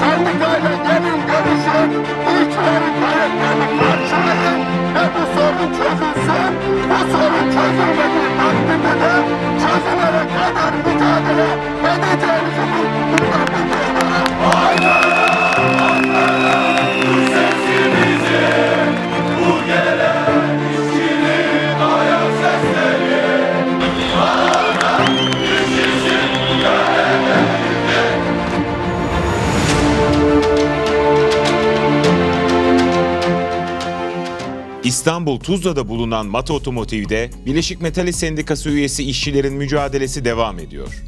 Sendikayla gelin görüşün, işçilerin taleplerini karşılayın ve bu sorun çözülsün. Bu sorun çözülmediği İstanbul Tuzla'da bulunan Mata Otomotiv'de Bileşik Metali Sendikası üyesi işçilerin mücadelesi devam ediyor.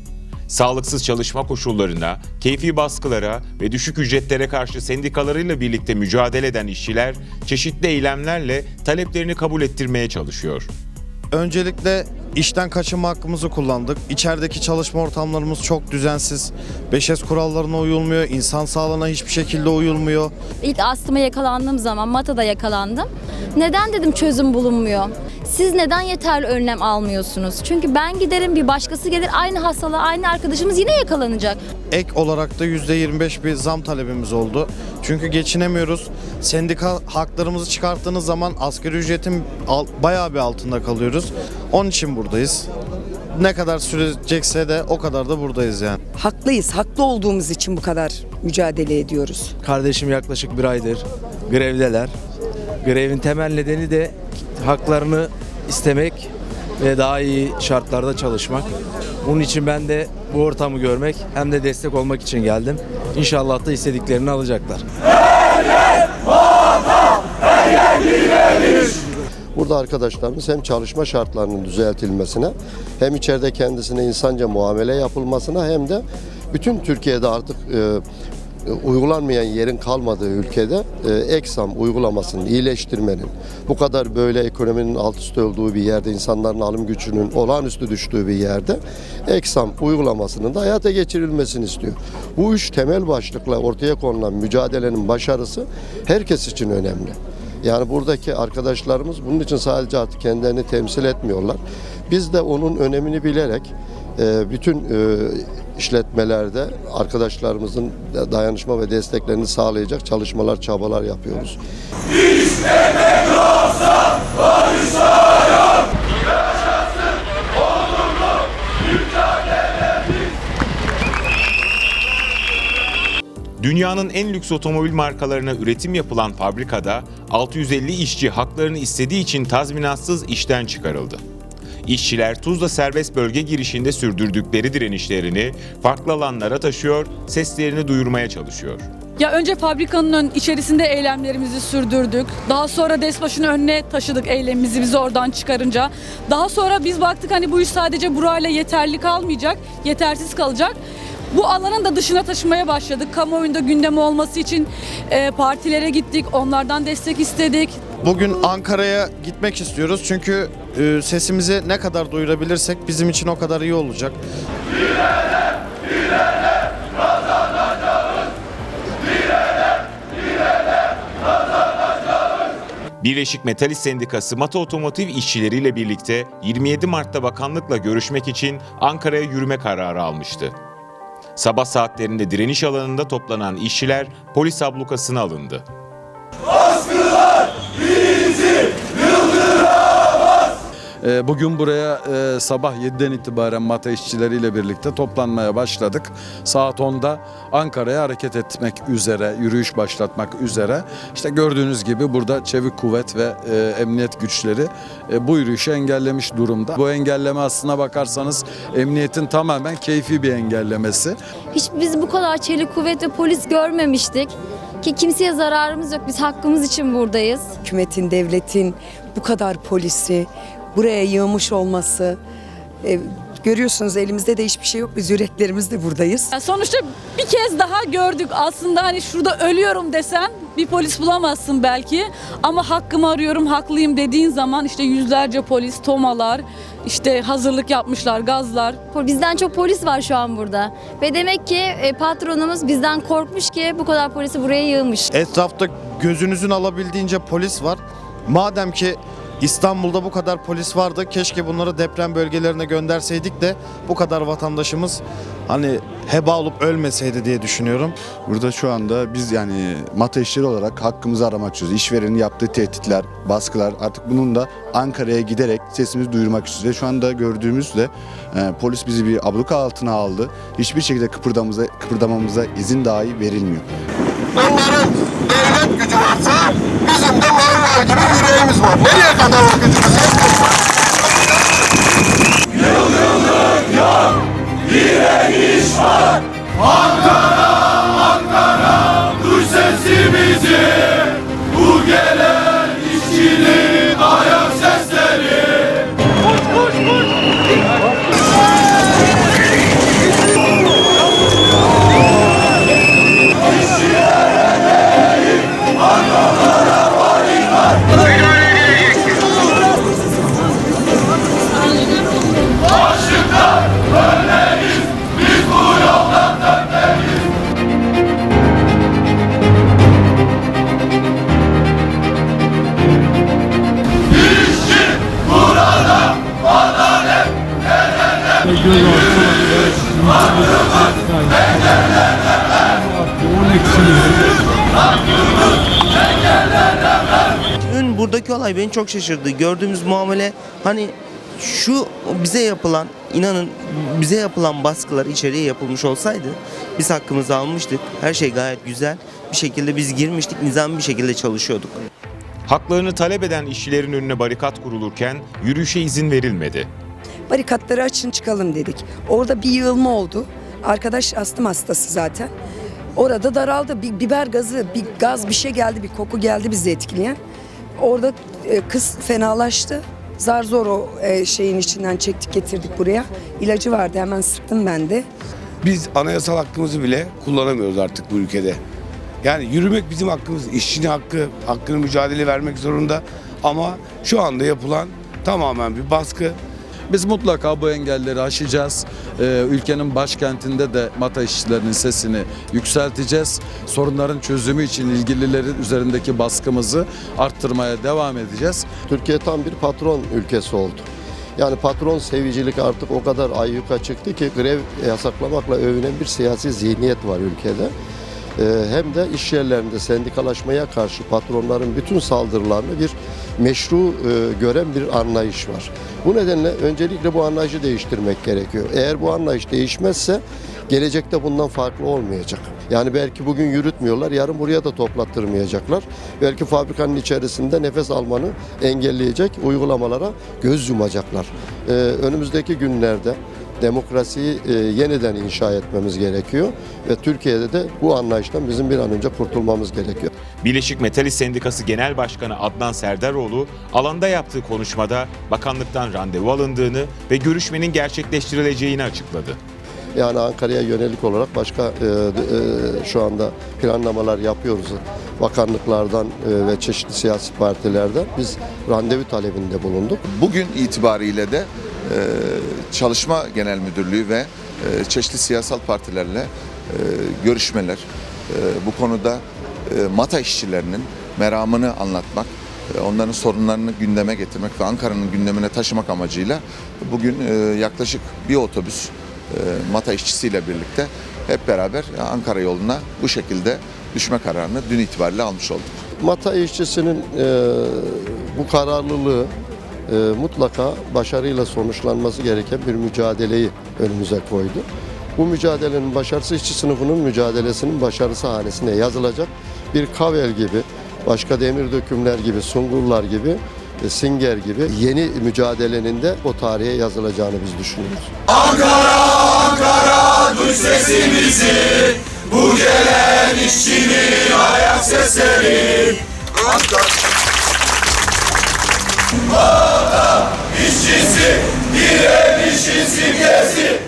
Sağlıksız çalışma koşullarına, keyfi baskılara ve düşük ücretlere karşı sendikalarıyla birlikte mücadele eden işçiler çeşitli eylemlerle taleplerini kabul ettirmeye çalışıyor. Öncelikle işten kaçınma hakkımızı kullandık. İçerideki çalışma ortamlarımız çok düzensiz. 5S kurallarına uyulmuyor, insan sağlığına hiçbir şekilde uyulmuyor. İlk astıma yakalandığım zaman Mata'da yakalandım. Neden dedim çözüm bulunmuyor? Siz neden yeterli önlem almıyorsunuz? Çünkü ben giderim bir başkası gelir aynı hastalığa aynı arkadaşımız yine yakalanacak. Ek olarak da %25 bir zam talebimiz oldu. Çünkü geçinemiyoruz. Sendika haklarımızı çıkarttığınız zaman asgari ücretin bayağı bir altında kalıyoruz. Onun için buradayız. Ne kadar sürecekse de o kadar da buradayız yani. Haklıyız. Haklı olduğumuz için bu kadar mücadele ediyoruz. Kardeşim yaklaşık bir aydır grevdeler. Grevin temel nedeni de haklarını istemek ve daha iyi şartlarda çalışmak. Bunun için ben de bu ortamı görmek hem de destek olmak için geldim. İnşallah da istediklerini alacaklar. Burada arkadaşlarımız hem çalışma şartlarının düzeltilmesine hem içeride kendisine insanca muamele yapılmasına hem de bütün Türkiye'de artık e, uygulanmayan yerin kalmadığı ülkede e, eksam uygulamasının iyileştirmenin bu kadar böyle ekonominin alt üst olduğu bir yerde insanların alım gücünün olağanüstü düştüğü bir yerde eksam uygulamasının da hayata geçirilmesini istiyor. Bu üç temel başlıkla ortaya konulan mücadelenin başarısı herkes için önemli. Yani buradaki arkadaşlarımız bunun için sadece artık kendilerini temsil etmiyorlar. Biz de onun önemini bilerek e, bütün e, işletmelerde arkadaşlarımızın dayanışma ve desteklerini sağlayacak çalışmalar, çabalar yapıyoruz. Dünyanın en lüks otomobil markalarına üretim yapılan fabrikada 650 işçi haklarını istediği için tazminatsız işten çıkarıldı. İşçiler Tuzla serbest bölge girişinde sürdürdükleri direnişlerini farklı alanlara taşıyor, seslerini duyurmaya çalışıyor. Ya önce fabrikanın ön, içerisinde eylemlerimizi sürdürdük. Daha sonra DESBAŞ'ın önüne taşıdık eylemimizi bizi oradan çıkarınca. Daha sonra biz baktık hani bu iş sadece burayla yeterli kalmayacak, yetersiz kalacak. Bu alanın da dışına taşımaya başladık. Kamuoyunda gündemi olması için e, partilere gittik, onlardan destek istedik. Bugün Ankara'ya gitmek istiyoruz çünkü e, sesimizi ne kadar duyurabilirsek bizim için o kadar iyi olacak. Birleşik Metalist Sendikası Mata Otomotiv işçileriyle birlikte 27 Mart'ta bakanlıkla görüşmek için Ankara'ya yürüme kararı almıştı. Sabah saatlerinde direniş alanında toplanan işçiler polis ablukasına alındı. Bugün buraya e, sabah 7'den itibaren mata işçileriyle birlikte toplanmaya başladık. Saat 10'da Ankara'ya hareket etmek üzere, yürüyüş başlatmak üzere. İşte gördüğünüz gibi burada çevik kuvvet ve e, emniyet güçleri e, bu yürüyüşü engellemiş durumda. Bu engelleme aslına bakarsanız emniyetin tamamen keyfi bir engellemesi. Hiç biz bu kadar çelik kuvvet ve polis görmemiştik. Ki kimseye zararımız yok. Biz hakkımız için buradayız. Hükümetin, devletin bu kadar polisi buraya yığmış olması. e, görüyorsunuz elimizde de hiçbir şey yok. Biz yüreklerimizle buradayız. Ya sonuçta bir kez daha gördük aslında hani şurada ölüyorum desen bir polis bulamazsın belki ama hakkımı arıyorum haklıyım dediğin zaman işte yüzlerce polis tomalar işte hazırlık yapmışlar gazlar Bizden çok polis var şu an burada. Ve demek ki e, patronumuz bizden korkmuş ki bu kadar polisi buraya yığmış. Etrafta gözünüzün alabildiğince polis var. Madem ki İstanbul'da bu kadar polis vardı. Keşke bunları deprem bölgelerine gönderseydik de bu kadar vatandaşımız hani heba olup ölmeseydi diye düşünüyorum. Burada şu anda biz yani mata işçileri olarak hakkımızı aramak istiyoruz. İşverenin yaptığı tehditler, baskılar artık bunun da Ankara'ya giderek sesimizi duyurmak istiyoruz. Ve şu anda gördüğümüzde e, polis bizi bir abluka altına aldı. Hiçbir şekilde kıpırdamamıza, kıpırdamamıza izin dahi verilmiyor. Onların devlet gücü varsa bizim de varlar gibi yüreğimiz var. Nereye kadar o gücümüz yetmez? Dün buradaki olay beni çok şaşırdı. Gördüğümüz muamele hani şu bize yapılan inanın bize yapılan baskılar içeriye yapılmış olsaydı biz hakkımızı almıştık. Her şey gayet güzel. Bir şekilde biz girmiştik. Nizami bir şekilde çalışıyorduk. Haklarını talep eden işçilerin önüne barikat kurulurken yürüyüşe izin verilmedi. Barikatları açın çıkalım dedik. Orada bir yığılma oldu. Arkadaş astım hastası zaten. Orada daraldı. Bir biber gazı, bir gaz bir şey geldi, bir koku geldi bizi etkileyen. Orada e, kız fenalaştı. Zar zor o e, şeyin içinden çektik getirdik buraya. İlacı vardı hemen sıktım ben de. Biz anayasal hakkımızı bile kullanamıyoruz artık bu ülkede. Yani yürümek bizim hakkımız, işçinin hakkı, hakkını mücadele vermek zorunda. Ama şu anda yapılan tamamen bir baskı. Biz mutlaka bu engelleri aşacağız. Ee, ülkenin başkentinde de mata işçilerinin sesini yükselteceğiz. Sorunların çözümü için ilgililerin üzerindeki baskımızı arttırmaya devam edeceğiz. Türkiye tam bir patron ülkesi oldu. Yani patron sevicilik artık o kadar ayyuka çıktı ki grev yasaklamakla övünen bir siyasi zihniyet var ülkede. Ee, hem de iş yerlerinde sendikalaşmaya karşı patronların bütün saldırılarını bir meşru e, gören bir anlayış var. Bu nedenle öncelikle bu anlayışı değiştirmek gerekiyor. Eğer bu anlayış değişmezse gelecekte bundan farklı olmayacak. Yani belki bugün yürütmüyorlar, yarın buraya da toplattırmayacaklar. Belki fabrikanın içerisinde nefes almanı engelleyecek uygulamalara göz yumacaklar. Ee, önümüzdeki günlerde demokrasiyi e, yeniden inşa etmemiz gerekiyor ve Türkiye'de de bu anlayıştan bizim bir an önce kurtulmamız gerekiyor. Birleşik Metalist Sendikası Genel Başkanı Adnan Serdaroğlu alanda yaptığı konuşmada bakanlıktan randevu alındığını ve görüşmenin gerçekleştirileceğini açıkladı. Yani Ankara'ya yönelik olarak başka e, e, şu anda planlamalar yapıyoruz. Bakanlıklardan e, ve çeşitli siyasi partilerden biz randevu talebinde bulunduk. Bugün itibariyle de Çalışma Genel Müdürlüğü ve e, çeşitli siyasal partilerle e, görüşmeler e, bu konuda mata işçilerinin meramını anlatmak, onların sorunlarını gündeme getirmek ve Ankara'nın gündemine taşımak amacıyla bugün yaklaşık bir otobüs mata işçisiyle birlikte hep beraber Ankara yoluna bu şekilde düşme kararını dün itibariyle almış olduk. Mata işçisinin bu kararlılığı e, mutlaka başarıyla sonuçlanması gereken bir mücadeleyi önümüze koydu. Bu mücadelenin başarısı işçi sınıfının mücadelesinin başarısı hanesine yazılacak bir Kavel gibi, başka demir dökümler gibi, Sungurlar gibi, e, Singer gibi yeni mücadelenin de o tarihe yazılacağını biz düşünüyoruz. Duy sesimizi Bu gelen işçinin ayak sesleri Ankara simgesi